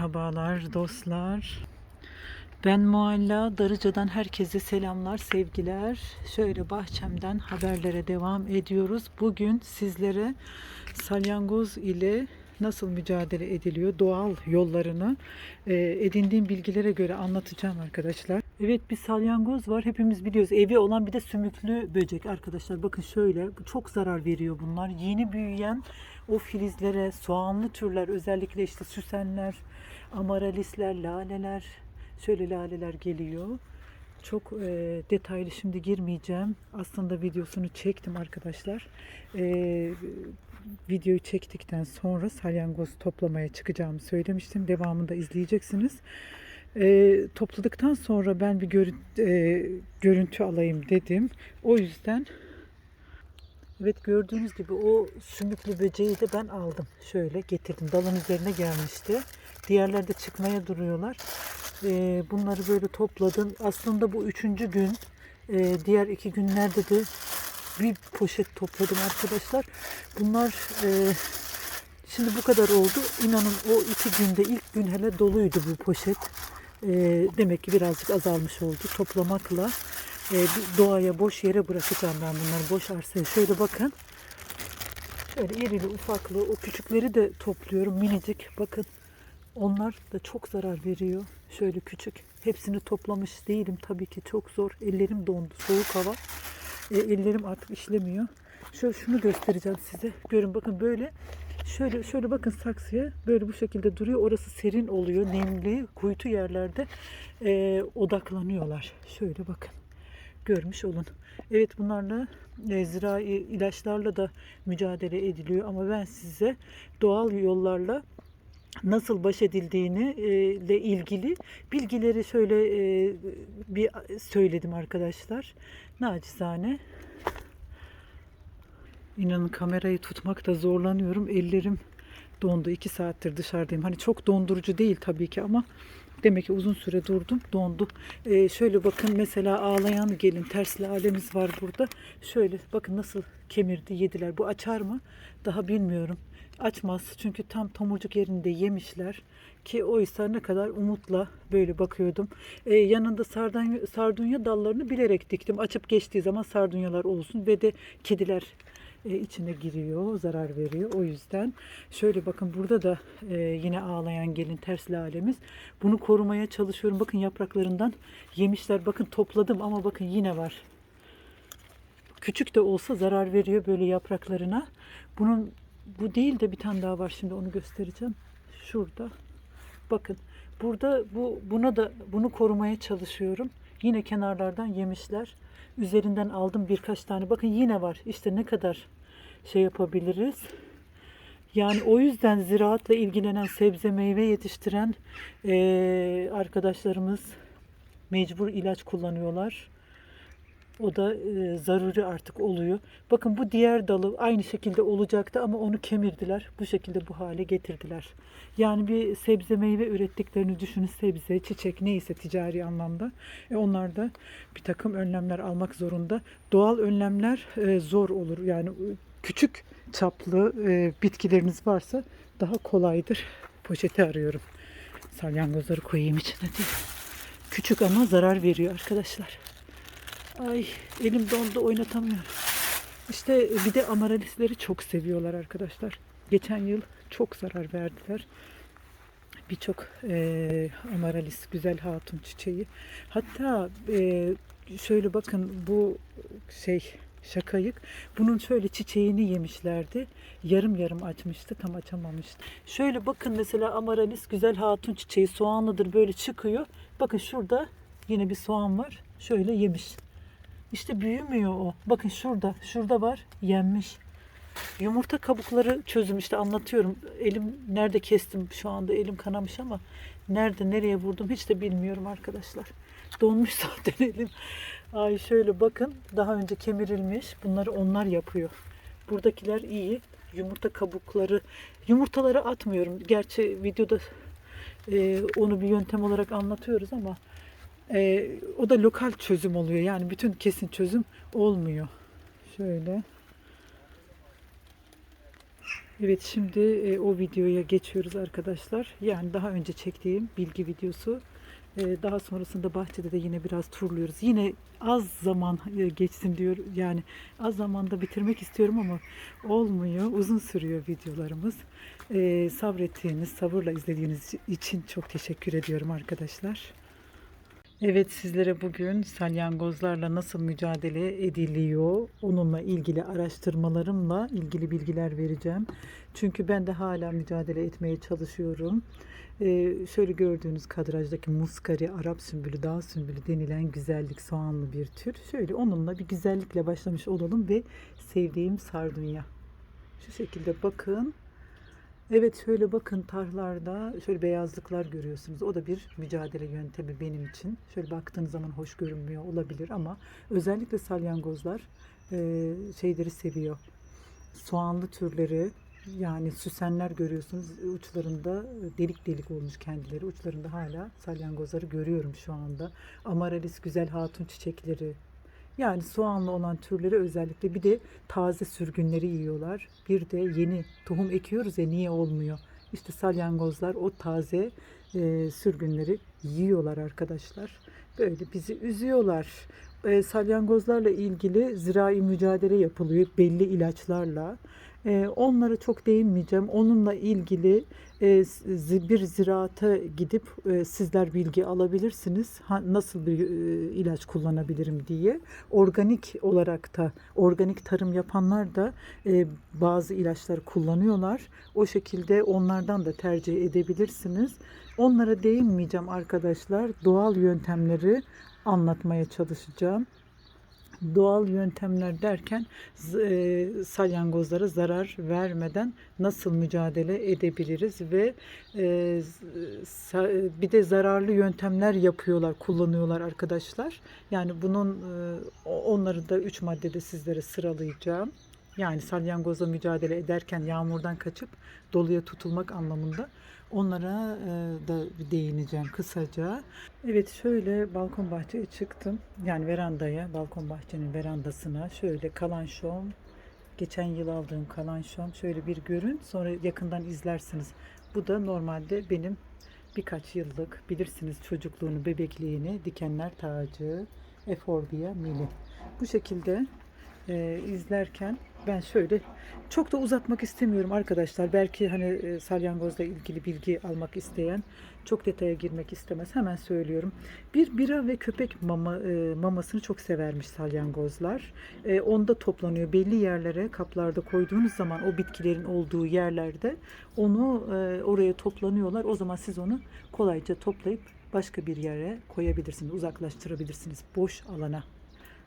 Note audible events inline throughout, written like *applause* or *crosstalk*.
Merhabalar dostlar. Ben Mualla Darıca'dan herkese selamlar, sevgiler. Şöyle bahçemden haberlere devam ediyoruz. Bugün sizlere salyangoz ile nasıl mücadele ediliyor, doğal yollarını e, edindiğim bilgilere göre anlatacağım arkadaşlar. Evet bir salyangoz var. Hepimiz biliyoruz. Evi olan bir de sümüklü böcek arkadaşlar. Bakın şöyle çok zarar veriyor bunlar. Yeni büyüyen o filizlere, soğanlı türler özellikle işte süsenler, amaralisler, laleler, şöyle laleler geliyor. Çok e, detaylı şimdi girmeyeceğim. Aslında videosunu çektim arkadaşlar. E, videoyu çektikten sonra salyangoz toplamaya çıkacağımı söylemiştim. Devamını da izleyeceksiniz. E, topladıktan sonra ben bir görü- e, görüntü alayım dedim. O yüzden Evet gördüğünüz gibi o sümüklü böceği de ben aldım. Şöyle getirdim. Dalın üzerine gelmişti. Diğerler de çıkmaya duruyorlar. Ee, bunları böyle topladım. Aslında bu üçüncü gün. Ee, diğer iki günlerde de bir poşet topladım arkadaşlar. Bunlar e, şimdi bu kadar oldu. İnanın o iki günde ilk gün hele doluydu bu poşet. Ee, demek ki birazcık azalmış oldu toplamakla. Doğaya boş yere bırakacağım ben bunları boş arsaya. Şöyle bakın. Şöyle irili ufaklı o küçükleri de topluyorum minicik. Bakın onlar da çok zarar veriyor. Şöyle küçük. Hepsini toplamış değilim tabii ki çok zor. Ellerim dondu. Soğuk hava. E, ellerim artık işlemiyor. Şöyle şunu göstereceğim size. Görün bakın böyle şöyle şöyle bakın saksıya böyle bu şekilde duruyor. Orası serin oluyor. Nemli kuytu yerlerde e, odaklanıyorlar. Şöyle bakın görmüş olun. Evet bunlarla e, zirai ilaçlarla da mücadele ediliyor ama ben size doğal yollarla nasıl baş edildiğini e, ile ilgili bilgileri şöyle e, bir söyledim arkadaşlar. Nacizane. İnanın kamerayı tutmakta zorlanıyorum. Ellerim dondu. iki saattir dışarıdayım. Hani çok dondurucu değil tabii ki ama demek ki uzun süre durdum. Dondu. Ee, şöyle bakın mesela ağlayan gelin tersli alemiz var burada. Şöyle bakın nasıl kemirdi yediler. Bu açar mı? Daha bilmiyorum. Açmaz. Çünkü tam tomurcuk yerinde yemişler. Ki oysa ne kadar umutla böyle bakıyordum. Ee, yanında sardunya, sardunya dallarını bilerek diktim. Açıp geçtiği zaman sardunyalar olsun ve de kediler e, içine giriyor, zarar veriyor. O yüzden şöyle bakın burada da e, yine ağlayan gelin ters lalemiz. Bunu korumaya çalışıyorum. Bakın yapraklarından yemişler. Bakın topladım ama bakın yine var. Küçük de olsa zarar veriyor böyle yapraklarına. Bunun bu değil de bir tane daha var şimdi onu göstereceğim. Şurada. Bakın burada bu buna da bunu korumaya çalışıyorum. Yine kenarlardan yemişler. Üzerinden aldım birkaç tane. Bakın yine var. İşte ne kadar şey yapabiliriz. Yani o yüzden ziraatla ilgilenen sebze meyve yetiştiren eee, arkadaşlarımız mecbur ilaç kullanıyorlar. O da e, zaruri artık oluyor. Bakın bu diğer dalı aynı şekilde olacaktı ama onu kemirdiler. Bu şekilde bu hale getirdiler. Yani bir sebze meyve ürettiklerini düşünün. Sebze, çiçek neyse ticari anlamda. E onlar da bir takım önlemler almak zorunda. Doğal önlemler e, zor olur. Yani e, küçük çaplı e, bitkileriniz varsa daha kolaydır. Poşeti arıyorum. Salyangozları koyayım içine diye. Küçük ama zarar veriyor arkadaşlar. Ay elim dondu oynatamıyorum. İşte bir de amaralisleri çok seviyorlar arkadaşlar. Geçen yıl çok zarar verdiler. Birçok eee amaralis güzel hatun çiçeği. Hatta eee, şöyle bakın bu şey şakayık. Bunun şöyle çiçeğini yemişlerdi. Yarım yarım açmıştı. Tam açamamıştı. Şöyle bakın mesela amaralis güzel hatun çiçeği soğanlıdır böyle çıkıyor. Bakın şurada yine bir soğan var. Şöyle yemiş. İşte büyümüyor o. Bakın şurada, şurada var. Yenmiş. Yumurta kabukları çözüm işte anlatıyorum. Elim nerede kestim şu anda elim kanamış ama nerede nereye vurdum hiç de bilmiyorum arkadaşlar. Donmuş *laughs* zaten elim. Ay şöyle bakın daha önce kemirilmiş. Bunları onlar yapıyor. Buradakiler iyi. Yumurta kabukları. Yumurtaları atmıyorum. Gerçi videoda e, onu bir yöntem olarak anlatıyoruz ama ee, o da lokal çözüm oluyor. Yani bütün kesin çözüm olmuyor. Şöyle. Evet şimdi e, o videoya geçiyoruz arkadaşlar. Yani daha önce çektiğim bilgi videosu. E, daha sonrasında bahçede de yine biraz turluyoruz. Yine az zaman e, geçsin diyor. Yani az zamanda bitirmek istiyorum ama olmuyor. Uzun sürüyor videolarımız. E, sabrettiğiniz, sabırla izlediğiniz için çok teşekkür ediyorum arkadaşlar. Evet sizlere bugün salyangozlarla nasıl mücadele ediliyor onunla ilgili araştırmalarımla ilgili bilgiler vereceğim. Çünkü ben de hala mücadele etmeye çalışıyorum. Ee, şöyle gördüğünüz kadrajdaki muskari, Arap sümbülü, dağ sümbülü denilen güzellik soğanlı bir tür. Şöyle onunla bir güzellikle başlamış olalım ve sevdiğim sardunya. Şu şekilde bakın. Evet şöyle bakın tarhlarda şöyle beyazlıklar görüyorsunuz. O da bir mücadele yöntemi benim için. Şöyle baktığınız zaman hoş görünmüyor olabilir ama özellikle salyangozlar e, şeyleri seviyor. Soğanlı türleri yani süsenler görüyorsunuz uçlarında delik delik olmuş kendileri. Uçlarında hala salyangozları görüyorum şu anda. Amaralis güzel hatun çiçekleri yani soğanlı olan türleri özellikle bir de taze sürgünleri yiyorlar. Bir de yeni tohum ekiyoruz ya niye olmuyor? İşte salyangozlar o taze e, sürgünleri yiyorlar arkadaşlar. Böyle bizi üzüyorlar. E, salyangozlarla ilgili zirai mücadele yapılıyor belli ilaçlarla. E, onlara çok değinmeyeceğim. Onunla ilgili e, bir ziraata gidip e, sizler bilgi alabilirsiniz. Nasıl bir e, ilaç kullanabilirim diye. Organik olarak da organik tarım yapanlar da bazı ilaçları kullanıyorlar. O şekilde onlardan da tercih edebilirsiniz. Onlara değinmeyeceğim arkadaşlar. Doğal yöntemleri anlatmaya çalışacağım doğal yöntemler derken e, salyangozlara zarar vermeden nasıl mücadele edebiliriz ve e, sa- bir de zararlı yöntemler yapıyorlar, kullanıyorlar arkadaşlar. Yani bunun e, onları da üç maddede sizlere sıralayacağım. Yani salyangozla mücadele ederken yağmurdan kaçıp doluya tutulmak anlamında onlara e, da değineceğim kısaca. Evet şöyle balkon bahçeye çıktım. Yani verandaya, balkon bahçenin verandasına şöyle kalanşom, geçen yıl aldığım kalanşom şöyle bir görün. Sonra yakından izlersiniz. Bu da normalde benim birkaç yıllık bilirsiniz çocukluğunu, bebekliğini dikenler tacı, Eforbia mili. Bu şekilde e, izlerken ben şöyle çok da uzatmak istemiyorum arkadaşlar. Belki hani e, salyangozla ilgili bilgi almak isteyen çok detaya girmek istemez. Hemen söylüyorum. Bir bira ve köpek mama e, mamasını çok severmiş salyangozlar. E, onda toplanıyor. Belli yerlere kaplarda koyduğunuz zaman o bitkilerin olduğu yerlerde onu e, oraya toplanıyorlar. O zaman siz onu kolayca toplayıp başka bir yere koyabilirsiniz. Uzaklaştırabilirsiniz boş alana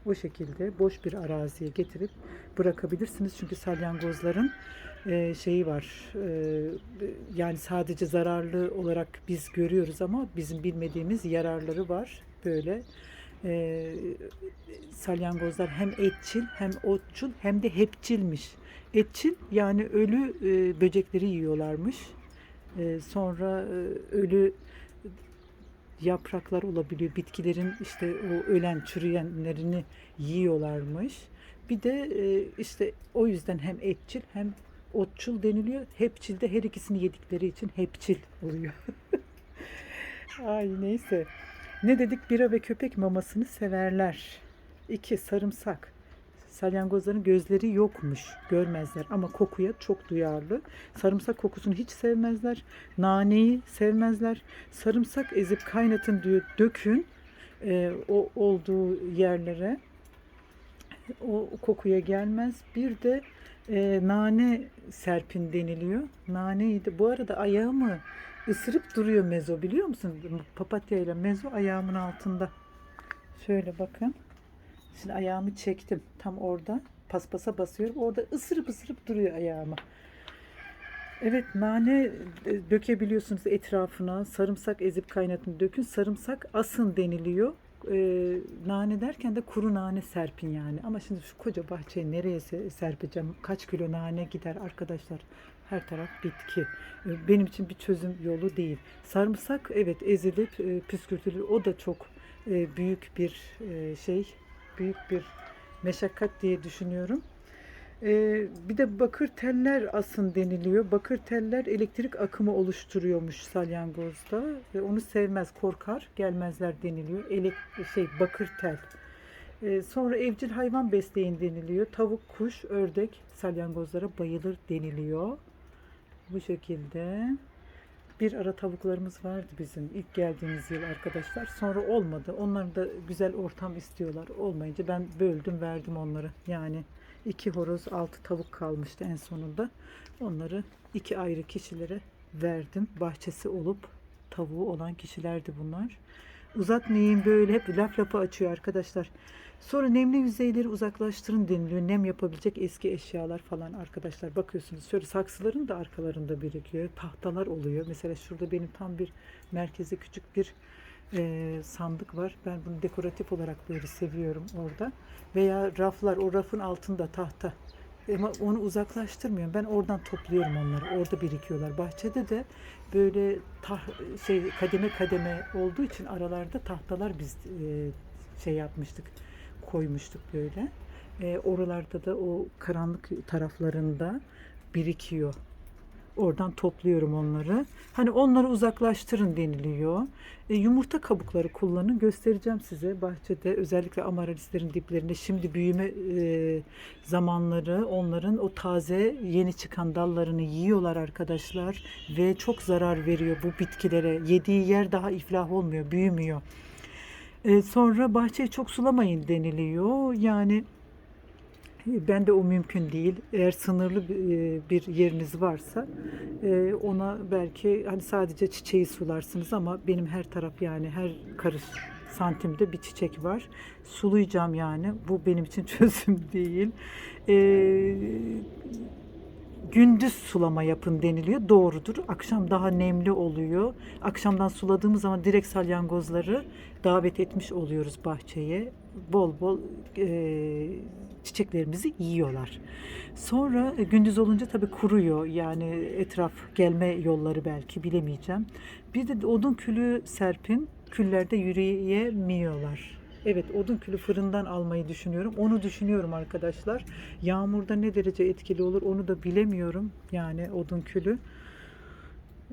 o şekilde boş bir araziye getirip bırakabilirsiniz. Çünkü salyangozların e, şeyi var. e, yani sadece zararlı olarak biz görüyoruz ama bizim bilmediğimiz yararları var. Böyle e, salyangozlar hem etçil hem otçul hem de hepçilmiş. Etçil yani ölü e, böcekleri yiyorlarmış. E, sonra e, ölü yapraklar olabiliyor. Bitkilerin işte o ölen, çürüyenlerini yiyorlarmış. Bir de e, işte o yüzden hem etçil hem otçul deniliyor. Hepçil de her ikisini yedikleri için hepçil oluyor. *laughs* Ay neyse. Ne dedik? Bira ve köpek mamasını severler. İki, sarımsak. Salyangozların gözleri yokmuş, görmezler ama kokuya çok duyarlı. Sarımsak kokusunu hiç sevmezler. Naneyi sevmezler. Sarımsak ezip kaynatın diyor, dökün e, o olduğu yerlere. O kokuya gelmez. Bir de e, nane serpin deniliyor. Naneyi de bu arada ayağımı ısırıp duruyor mezo biliyor musun? Papatya ile mezo ayağımın altında. Şöyle bakın. Şimdi ayağımı çektim. Tam orada paspasa basıyorum. Orada ısırıp ısırıp duruyor ayağıma. Evet nane e, dökebiliyorsunuz etrafına. Sarımsak ezip kaynatın dökün. Sarımsak asın deniliyor. Ee, nane derken de kuru nane serpin yani. Ama şimdi şu koca bahçeye nereye se- serpeceğim? Kaç kilo nane gider arkadaşlar? Her taraf bitki. Ee, Benim için bir çözüm yolu değil. Sarımsak evet ezilip e, püskürtülür. O da çok e, büyük bir e, şey, büyük bir meşakkat diye düşünüyorum. Ee, bir de bakır teller asın deniliyor. Bakır teller elektrik akımı oluşturuyormuş salyangozda. Ve onu sevmez, korkar, gelmezler deniliyor. Elek şey bakır tel. Ee, sonra evcil hayvan besleyin deniliyor. Tavuk, kuş, ördek salyangozlara bayılır deniliyor. Bu şekilde. Bir ara tavuklarımız vardı bizim ilk geldiğimiz yıl arkadaşlar. Sonra olmadı. Onlar da güzel ortam istiyorlar. Olmayınca ben böldüm verdim onları. Yani iki horoz altı tavuk kalmıştı en sonunda. Onları iki ayrı kişilere verdim. Bahçesi olup tavuğu olan kişilerdi bunlar. Uzatmayayım böyle hep laf lafı açıyor arkadaşlar. Sonra nemli yüzeyleri uzaklaştırın deniliyor. Nem yapabilecek eski eşyalar falan arkadaşlar. Bakıyorsunuz şöyle saksıların da arkalarında birikiyor. Tahtalar oluyor. Mesela şurada benim tam bir merkeze küçük bir e, sandık var. Ben bunu dekoratif olarak böyle seviyorum orada. Veya raflar, o rafın altında tahta. Ama onu uzaklaştırmıyorum. Ben oradan topluyorum onları. Orada birikiyorlar. Bahçede de böyle tah, şey kademe kademe olduğu için aralarda tahtalar biz e, şey yapmıştık. Koymuştuk böyle. E, oralarda da o karanlık taraflarında birikiyor. Oradan topluyorum onları. Hani onları uzaklaştırın deniliyor. E, yumurta kabukları kullanın. Göstereceğim size bahçede özellikle amaralislerin diplerinde şimdi büyüme e, zamanları onların o taze yeni çıkan dallarını yiyorlar arkadaşlar ve çok zarar veriyor bu bitkilere. Yediği yer daha iflah olmuyor, büyümüyor. E, sonra bahçeyi çok sulamayın deniliyor. Yani ben de o mümkün değil. Eğer sınırlı bir- e, yeriniz varsa e, ona belki hani sadece çiçeği sularsınız ama benim her taraf yani her karış santimde bir çiçek var. Sulayacağım yani. Bu benim için *laughs* çözüm değil. E, gündüz sulama yapın deniliyor. Doğrudur. Akşam daha nemli oluyor. Akşamdan suladığımız zaman direkt salyangozları davet etmiş oluyoruz bahçeye. Bol bol e, çiçeklerimizi yiyorlar. Sonra e, gündüz olunca tabii kuruyor. Yani etraf gelme yolları belki bilemeyeceğim. Bir de odun külü serpin. Küllerde yürüyemiyorlar. Evet odun külü fırından almayı düşünüyorum. Onu düşünüyorum arkadaşlar. Yağmurda ne derece etkili olur onu da bilemiyorum. Yani odun külü.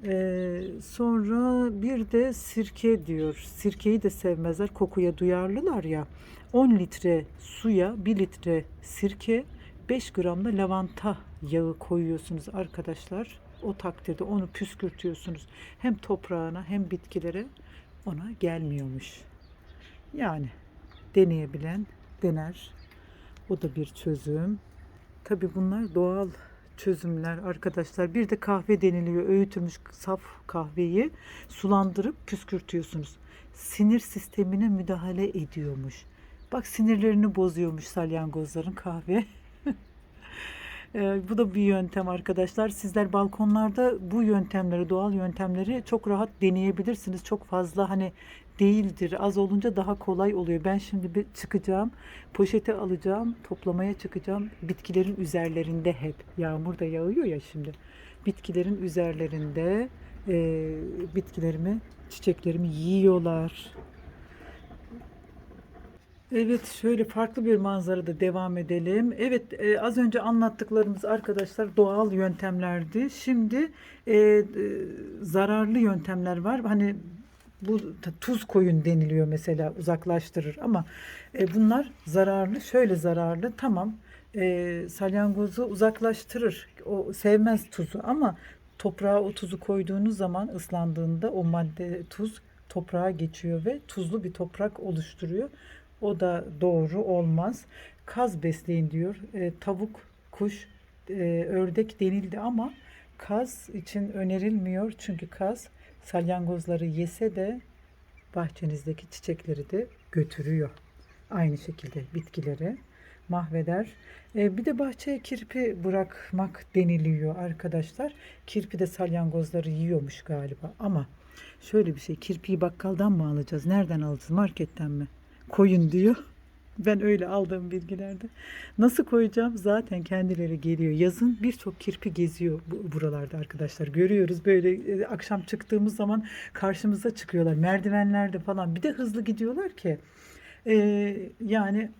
Ee, sonra bir de sirke diyor. Sirkeyi de sevmezler. Kokuya duyarlılar ya. 10 litre suya 1 litre sirke 5 gram da lavanta yağı koyuyorsunuz arkadaşlar. O takdirde onu püskürtüyorsunuz. Hem toprağına hem bitkilere ona gelmiyormuş. Yani deneyebilen dener. O da bir çözüm. Tabi bunlar doğal çözümler arkadaşlar. Bir de kahve deniliyor. Öğütülmüş saf kahveyi sulandırıp püskürtüyorsunuz. Sinir sistemine müdahale ediyormuş. Bak sinirlerini bozuyormuş salyangozların kahve. *laughs* Ee, bu da bir yöntem arkadaşlar. Sizler balkonlarda bu yöntemleri, doğal yöntemleri çok rahat deneyebilirsiniz. Çok fazla hani değildir. Az olunca daha kolay oluyor. Ben şimdi bir çıkacağım, poşeti alacağım, toplamaya çıkacağım. Bitkilerin üzerlerinde hep. Yağmur da yağıyor ya şimdi. Bitkilerin üzerlerinde e, bitkilerimi, çiçeklerimi yiyorlar. Evet şöyle farklı bir manzarada devam edelim. Evet e, az önce anlattıklarımız arkadaşlar doğal yöntemlerdi. Şimdi e, e, zararlı yöntemler var. Hani bu tuz koyun deniliyor mesela uzaklaştırır ama e, bunlar zararlı. Şöyle zararlı tamam e, salyangozu uzaklaştırır. O sevmez tuzu ama toprağa o tuzu koyduğunuz zaman ıslandığında o madde tuz toprağa geçiyor ve tuzlu bir toprak oluşturuyor. O da doğru olmaz. Kaz besleyin diyor. E, tavuk, kuş, e, ördek denildi ama kaz için önerilmiyor. Çünkü kaz salyangozları yese de bahçenizdeki çiçekleri de götürüyor. Aynı şekilde bitkileri mahveder. E, bir de bahçeye kirpi bırakmak deniliyor arkadaşlar. Kirpi de salyangozları yiyormuş galiba ama şöyle bir şey kirpiyi bakkaldan mı alacağız? Nereden alacağız? Marketten mi? Koyun diyor. Ben öyle aldığım bilgilerde. Nasıl koyacağım? Zaten kendileri geliyor. Yazın birçok kirpi geziyor bu- buralarda arkadaşlar. Görüyoruz böyle e, akşam çıktığımız zaman karşımıza çıkıyorlar. Merdivenlerde falan. Bir de hızlı gidiyorlar ki. e, yani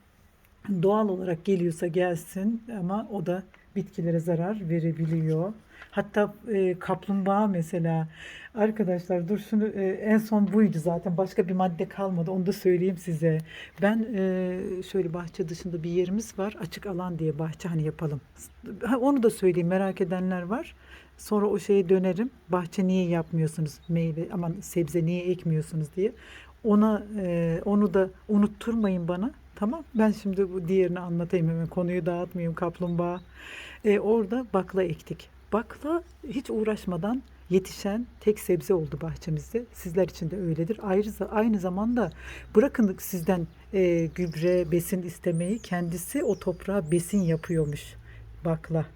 doğal olarak geliyorsa gelsin ama o da bitkilere zarar verebiliyor. Hatta e, kaplumbağa mesela arkadaşlar dur şunu e, en son buydu zaten başka bir madde kalmadı onu da söyleyeyim size. Ben e, şöyle bahçe dışında bir yerimiz var açık alan diye bahçe hani yapalım. Ha, onu da söyleyeyim merak edenler var. Sonra o şeye dönerim. Bahçe niye yapmıyorsunuz meyve aman sebze niye ekmiyorsunuz diye. Ona e, onu da unutturmayın bana. Tamam. Ben şimdi bu diğerini anlatayım hemen konuyu dağıtmayayım kaplumbağa. E, orada bakla ektik. Bakla hiç uğraşmadan yetişen tek sebze oldu bahçemizde. Sizler için de öyledir. Ayrıca aynı zamanda bırakın sizden e, gübre, besin istemeyi kendisi o toprağa besin yapıyormuş bakla.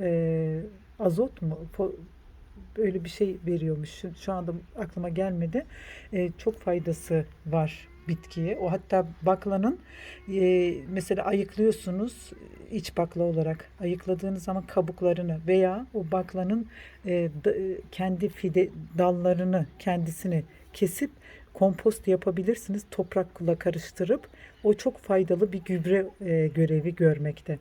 E, azot mu? Fo- Böyle bir şey veriyormuş. Şu, anda aklıma gelmedi. E, çok faydası var bitkiye. O hatta baklanın e, mesela ayıklıyorsunuz iç bakla olarak ayıkladığınız zaman kabuklarını veya o baklanın e, da- e, kendi fide dallarını kendisini kesip kompost yapabilirsiniz toprakla karıştırıp o çok faydalı bir gübre e, görevi görmekte.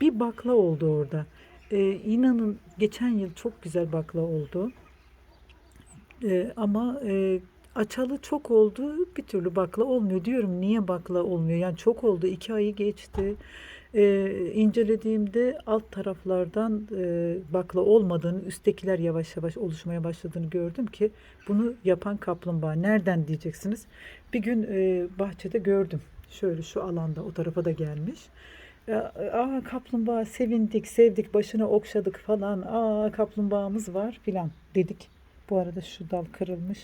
Bir bakla oldu orada. E, inanın geçen yıl çok güzel bakla oldu. E, ama e, açalı çok oldu bir türlü bakla olmuyor. Diyorum niye bakla olmuyor? Yani çok oldu iki ayı geçti. E, incelediğimde alt taraflardan e, bakla olmadığını üsttekiler yavaş yavaş oluşmaya başladığını gördüm ki bunu yapan kaplumbağa. Nereden diyeceksiniz? Bir gün e, bahçede gördüm. Şöyle şu alanda o tarafa da gelmiş. Ya, Aa kaplumbağa sevindik, sevdik, başına okşadık falan. Aa kaplumbağamız var filan. dedik. Bu arada şu dal kırılmış.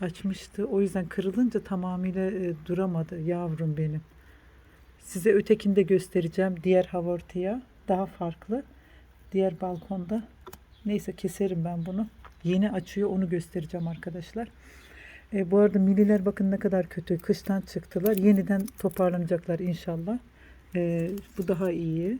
Açmıştı. O yüzden kırılınca tamamıyla e, duramadı yavrum benim. Size ötekini de göstereceğim. Diğer havortiya daha farklı. Diğer balkonda. Neyse keserim ben bunu. Yeni açıyor onu göstereceğim arkadaşlar. E, bu arada milliler bakın ne kadar kötü. Kıştan çıktılar. Yeniden toparlanacaklar inşallah. E, bu daha iyi.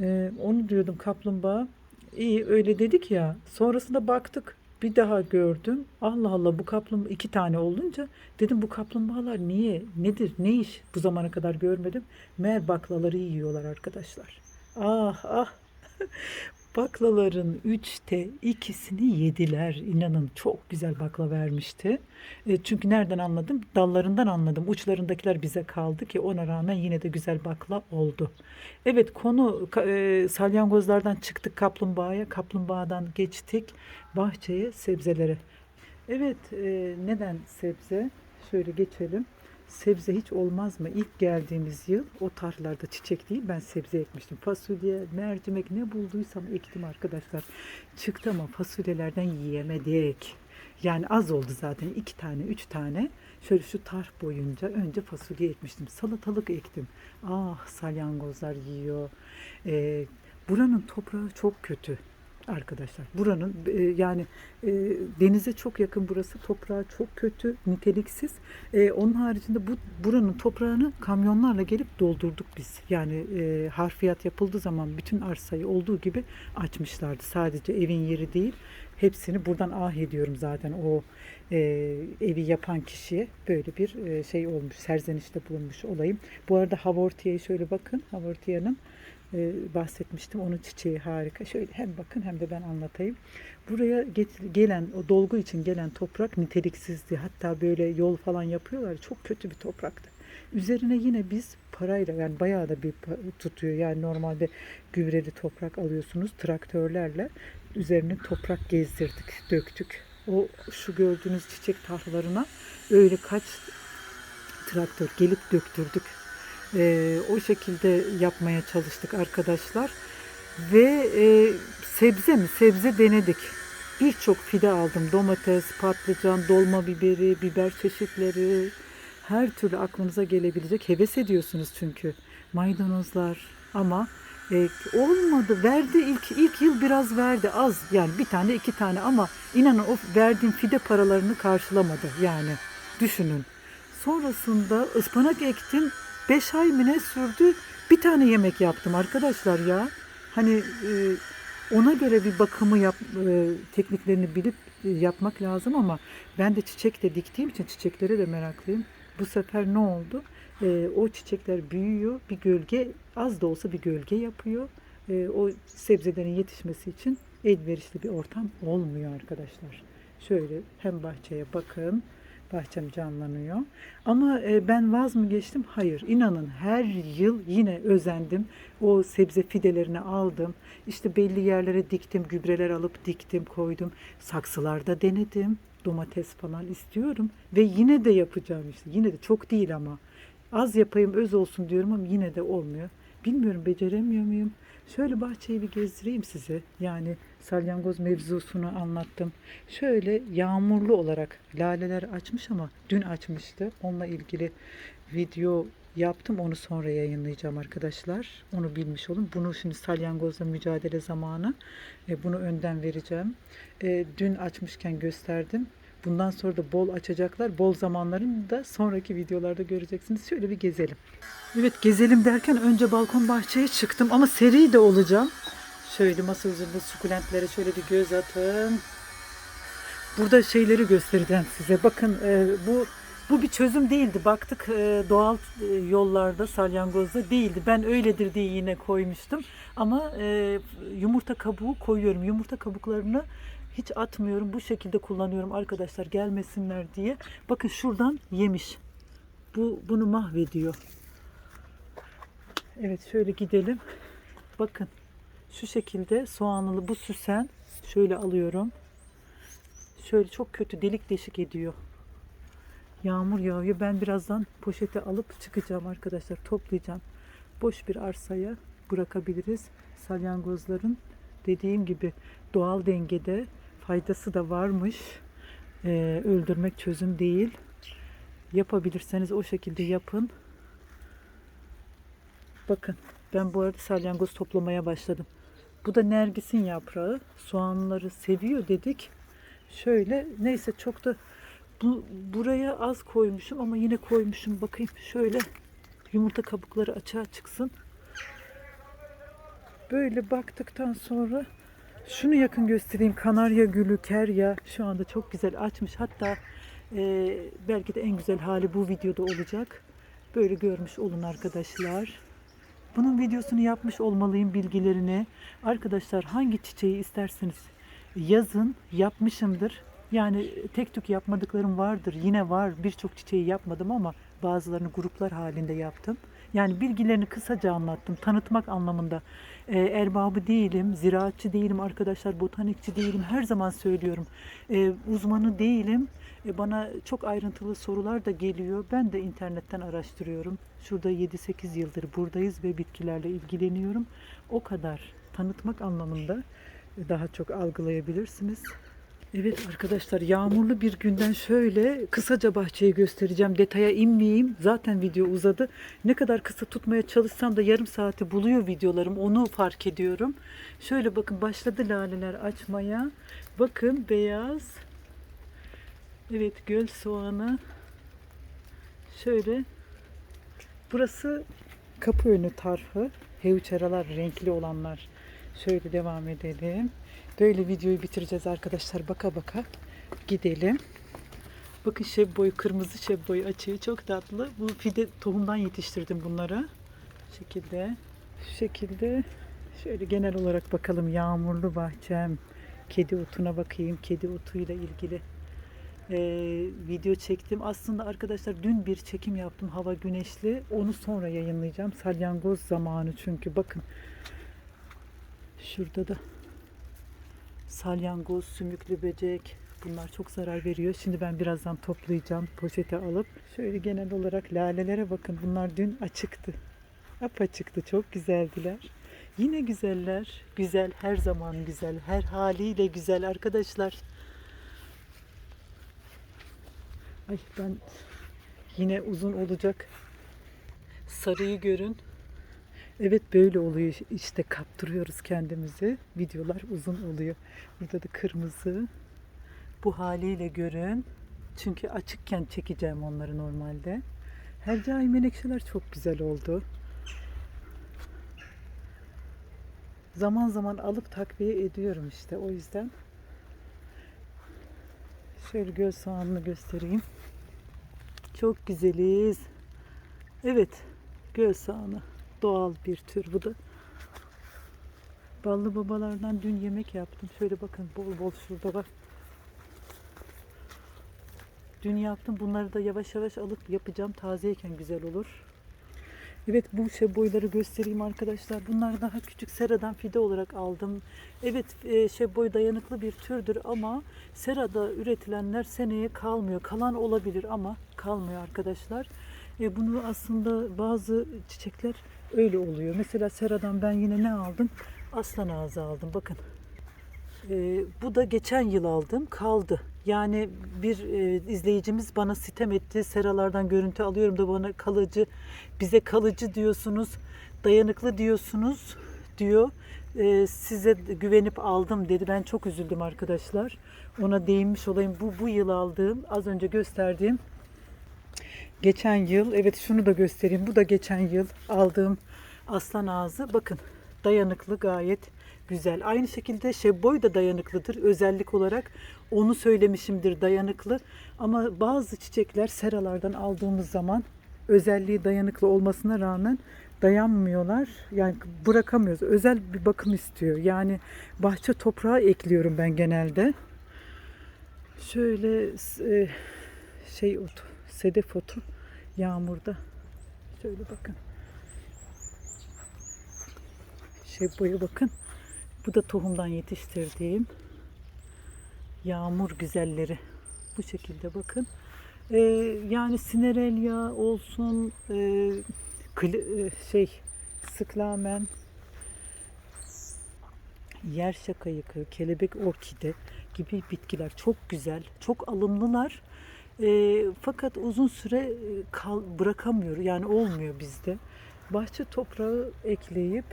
E, onu diyordum kaplumbağa. İyi öyle dedik ya. Sonrasında baktık. Bir daha gördüm. Allah Allah bu kaplumbağa iki tane olunca dedim bu kaplumbağalar niye? Nedir? Ne iş? Bu zamana kadar görmedim. Meğer baklaları yiyorlar arkadaşlar. Ah ah. Baklaların üçte ikisini yediler. İnanın çok güzel bakla vermişti. E, çünkü nereden anladım? Dallarından anladım. Uçlarındakiler bize kaldı ki ona rağmen yine de güzel bakla oldu. Evet konu e, salyangozlardan çıktık kaplumbağaya. Kaplumbağadan geçtik bahçeye, sebzelere. Evet e, neden sebze? Şöyle geçelim. Sebze hiç olmaz mı? İlk geldiğimiz yıl o tarlalarda çiçek değil ben sebze ekmiştim. Fasulye, mercimek ne bulduysam ektim arkadaşlar. Çıktı ama fasulyelerden yiyemedik. Yani az oldu zaten iki tane, üç tane. Şöyle şu tarh boyunca önce fasulye ekmiştim. Salatalık ektim. Ah salyangozlar yiyor. Ee, buranın toprağı çok kötü arkadaşlar. Buranın e, yani e, denize çok yakın burası. Toprağı çok kötü, niteliksiz. E, onun haricinde bu buranın toprağını kamyonlarla gelip doldurduk biz. Yani e, harfiyat yapıldığı zaman bütün arsayı olduğu gibi açmışlardı. Sadece evin yeri değil. Hepsini buradan ah ediyorum zaten o e, evi yapan kişiye böyle bir e, şey olmuş, serzenişte bulunmuş olayım. Bu arada Havortia'yı şöyle bakın. Havortia'nın e, bahsetmiştim. Onun çiçeği harika. Şöyle hem bakın hem de ben anlatayım. Buraya get- gelen, o dolgu için gelen toprak niteliksizdi. Hatta böyle yol falan yapıyorlar. Çok kötü bir topraktı. Üzerine yine biz parayla yani bayağı da bir tutuyor. Yani normalde gübreli toprak alıyorsunuz traktörlerle. Üzerine toprak gezdirdik, döktük. O şu gördüğünüz çiçek tahlarına öyle kaç traktör gelip döktürdük. Ee, o şekilde yapmaya çalıştık arkadaşlar. Ve e, sebze mi? Sebze denedik. Birçok fide aldım. Domates, patlıcan, dolma biberi, biber çeşitleri. Her türlü aklınıza gelebilecek. Heves ediyorsunuz çünkü. Maydanozlar ama e, olmadı. Verdi ilk ilk yıl biraz verdi. Az yani bir tane iki tane ama inanın o verdiğim fide paralarını karşılamadı. Yani düşünün. Sonrasında ıspanak ektim. 5 ay mı ne sürdü? Bir tane yemek yaptım arkadaşlar ya. Hani e, ona göre bir bakımı yap, e, tekniklerini bilip e, yapmak lazım ama ben de çiçek de diktiğim için çiçeklere de meraklıyım. Bu sefer ne oldu? Ee, o çiçekler büyüyor. Bir gölge az da olsa bir gölge yapıyor. Ee, o sebzelerin yetişmesi için elverişli bir ortam olmuyor arkadaşlar. Şöyle hem bahçeye bakın. Bahçem canlanıyor. Ama e, ben vaz mı geçtim? Hayır. İnanın her yıl yine özendim. O sebze fidelerini aldım. İşte belli yerlere diktim. Gübreler alıp diktim, koydum. Saksılarda denedim. Domates falan istiyorum. Ve yine de yapacağım işte. Yine de çok değil ama. Az yapayım öz olsun diyorum ama yine de olmuyor. Bilmiyorum beceremiyor muyum? Şöyle bahçeyi bir gezdireyim size. Yani salyangoz mevzusunu anlattım. Şöyle yağmurlu olarak laleler açmış ama dün açmıştı. Onunla ilgili video yaptım. Onu sonra yayınlayacağım arkadaşlar. Onu bilmiş olun. Bunu şimdi salyangozla mücadele zamanı. E, bunu önden vereceğim. E, dün açmışken gösterdim. Bundan sonra da bol açacaklar. Bol zamanlarını da sonraki videolarda göreceksiniz. Şöyle bir gezelim. Evet gezelim derken önce balkon bahçeye çıktım ama seri de olacağım. Şöyle masa üzerinde sukulentlere şöyle bir göz atın. Burada şeyleri göstereceğim size. Bakın e, bu bu bir çözüm değildi. Baktık e, doğal e, yollarda salyangozda değildi. Ben öyledir diye yine koymuştum. Ama e, yumurta kabuğu koyuyorum. Yumurta kabuklarını hiç atmıyorum. Bu şekilde kullanıyorum arkadaşlar gelmesinler diye. Bakın şuradan yemiş. Bu bunu mahvediyor. Evet şöyle gidelim. Bakın şu şekilde soğanlı bu süsen şöyle alıyorum. Şöyle çok kötü delik deşik ediyor. Yağmur yağıyor. Ben birazdan poşete alıp çıkacağım arkadaşlar. Toplayacağım. Boş bir arsaya bırakabiliriz. Salyangozların dediğim gibi doğal dengede faydası da varmış. Ee, öldürmek çözüm değil. Yapabilirseniz o şekilde yapın. Bakın ben bu arada salyangoz toplamaya başladım. Bu da nergisin yaprağı. Soğanları seviyor dedik. Şöyle neyse çok da bu buraya az koymuşum ama yine koymuşum. Bakayım şöyle yumurta kabukları açığa çıksın. Böyle baktıktan sonra şunu yakın göstereyim. Kanarya gülü, kerya şu anda çok güzel açmış. Hatta e, belki de en güzel hali bu videoda olacak. Böyle görmüş olun arkadaşlar. Bunun videosunu yapmış olmalıyım bilgilerini. Arkadaşlar hangi çiçeği isterseniz yazın yapmışımdır. Yani tek tük yapmadıklarım vardır. Yine var. Birçok çiçeği yapmadım ama bazılarını gruplar halinde yaptım. Yani bilgilerini kısaca anlattım. Tanıtmak anlamında. Ee, erbabı değilim, ziraatçı değilim arkadaşlar, botanikçi değilim. Her zaman söylüyorum. Ee, uzmanı değilim. Ee, bana çok ayrıntılı sorular da geliyor. Ben de internetten araştırıyorum. Şurada 7-8 yıldır buradayız ve bitkilerle ilgileniyorum. O kadar tanıtmak anlamında daha çok algılayabilirsiniz. Evet arkadaşlar yağmurlu bir günden şöyle kısaca bahçeyi göstereceğim. Detaya inmeyeyim. Zaten video uzadı. Ne kadar kısa tutmaya çalışsam da yarım saati buluyor videolarım. Onu fark ediyorum. Şöyle bakın başladı laleler açmaya. Bakın beyaz. Evet göl soğanı. Şöyle. Burası kapı önü tarhı. Heyuçeralar renkli olanlar. Şöyle devam edelim. Böyle videoyu bitireceğiz arkadaşlar. Baka baka gidelim. Bakın şebboyu, kırmızı şebboyu açıyor. Çok tatlı. Bu fide tohumdan yetiştirdim bunları. Şu şekilde. Şu şekilde. Şöyle genel olarak bakalım. Yağmurlu bahçem. Kedi otuna bakayım. Kedi otuyla ilgili ee, video çektim. Aslında arkadaşlar dün bir çekim yaptım. Hava güneşli. Onu sonra yayınlayacağım. Salyangoz zamanı çünkü. Bakın. Şurada da salyangoz, sümüklü böcek bunlar çok zarar veriyor. Şimdi ben birazdan toplayacağım poşete alıp. Şöyle genel olarak lalelere bakın. Bunlar dün açıktı. Apaçıktı. Çok güzeldiler. Yine güzeller. Güzel her zaman güzel. Her haliyle güzel arkadaşlar. Ay ben yine uzun olacak. Sarıyı görün. Evet böyle oluyor işte kaptırıyoruz kendimizi. Videolar uzun oluyor. Burada da kırmızı. Bu haliyle görün. Çünkü açıkken çekeceğim onları normalde. Hercai menekşeler çok güzel oldu. Zaman zaman alıp takviye ediyorum işte o yüzden. Şöyle göz soğanını göstereyim. Çok güzeliz. Evet. Göl sahanı. Doğal bir tür bu da. Ballı babalardan dün yemek yaptım. Şöyle bakın bol bol şurada var. Dün yaptım. Bunları da yavaş yavaş alıp yapacağım. Tazeyken güzel olur. Evet bu şey boyları göstereyim arkadaşlar. Bunlar daha küçük seradan fide olarak aldım. Evet e, şey boy dayanıklı bir türdür ama serada üretilenler seneye kalmıyor. Kalan olabilir ama kalmıyor arkadaşlar. E, bunu aslında bazı çiçekler öyle oluyor. Mesela seradan ben yine ne aldım? Aslan ağzı aldım. Bakın. E, bu da geçen yıl aldım. Kaldı. Yani bir e, izleyicimiz bana sitem etti. Seralardan görüntü alıyorum da bana kalıcı, bize kalıcı diyorsunuz, dayanıklı diyorsunuz diyor. E, size güvenip aldım dedi. Ben çok üzüldüm arkadaşlar. Ona değinmiş olayım. Bu bu yıl aldığım, az önce gösterdiğim geçen yıl, evet şunu da göstereyim. Bu da geçen yıl aldığım aslan ağzı. Bakın dayanıklı gayet güzel. Aynı şekilde şebboy da dayanıklıdır özellik olarak. Onu söylemişimdir dayanıklı. Ama bazı çiçekler seralardan aldığımız zaman özelliği dayanıklı olmasına rağmen dayanmıyorlar. Yani bırakamıyoruz. Özel bir bakım istiyor. Yani bahçe toprağı ekliyorum ben genelde. Şöyle e, şey otu, sedef otu yağmurda. Şöyle bakın. Şey boyu bakın. Bu da tohumdan yetiştirdiğim yağmur güzelleri. Bu şekilde bakın. Ee, yani sinerelya olsun, e, kli- e, şey sıklamen, yer şakayıkı, kelebek orkide gibi bitkiler çok güzel, çok alımlılar. Ee, fakat uzun süre e, kal, bırakamıyor, yani olmuyor bizde. Bahçe toprağı ekleyip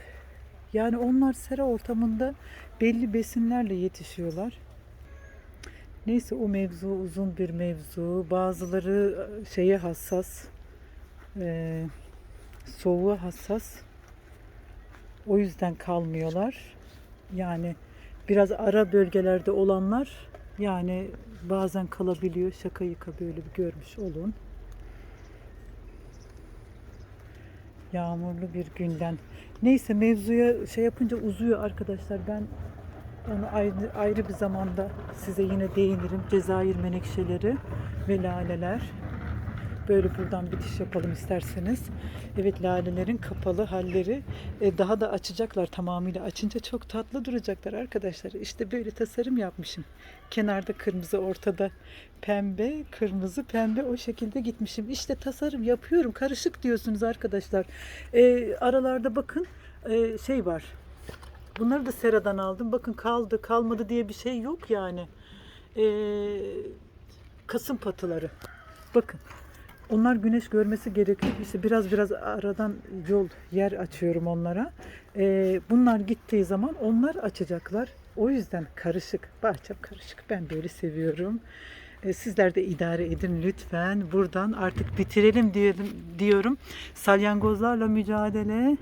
yani onlar sera ortamında belli besinlerle yetişiyorlar. Neyse o mevzu uzun bir mevzu. Bazıları e, şeye hassas, e, soğuğa hassas. O yüzden kalmıyorlar. Yani biraz ara bölgelerde olanlar yani bazen kalabiliyor. Şaka yıka böyle bir görmüş olun. Yağmurlu bir günden. Neyse mevzuya şey yapınca uzuyor arkadaşlar. Ben onu ayrı, ayrı bir zamanda size yine değinirim. Cezayir menekşeleri ve laleler. Böyle buradan bitiş yapalım isterseniz. Evet lalelerin kapalı halleri e, daha da açacaklar tamamıyla. Açınca çok tatlı duracaklar arkadaşlar. İşte böyle tasarım yapmışım. Kenarda kırmızı, ortada pembe, kırmızı, pembe o şekilde gitmişim. İşte tasarım yapıyorum. Karışık diyorsunuz arkadaşlar. E, aralarda bakın e, şey var. Bunları da seradan aldım. Bakın kaldı, kalmadı diye bir şey yok yani. E, kasım patıları. Bakın. Onlar güneş görmesi gerekiyor. İşte biraz biraz aradan yol, yer açıyorum onlara. Ee, bunlar gittiği zaman onlar açacaklar. O yüzden karışık, bahçem karışık. Ben böyle seviyorum. Ee, sizler de idare edin lütfen. Buradan artık bitirelim diyelim, diyorum. Salyangozlarla mücadele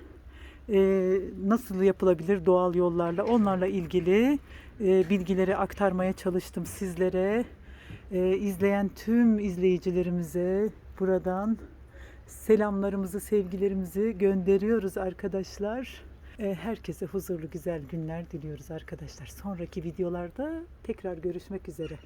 e, nasıl yapılabilir doğal yollarla onlarla ilgili e, bilgileri aktarmaya çalıştım sizlere. E, izleyen tüm izleyicilerimize buradan selamlarımızı, sevgilerimizi gönderiyoruz arkadaşlar. E, herkese huzurlu güzel günler diliyoruz arkadaşlar. Sonraki videolarda tekrar görüşmek üzere.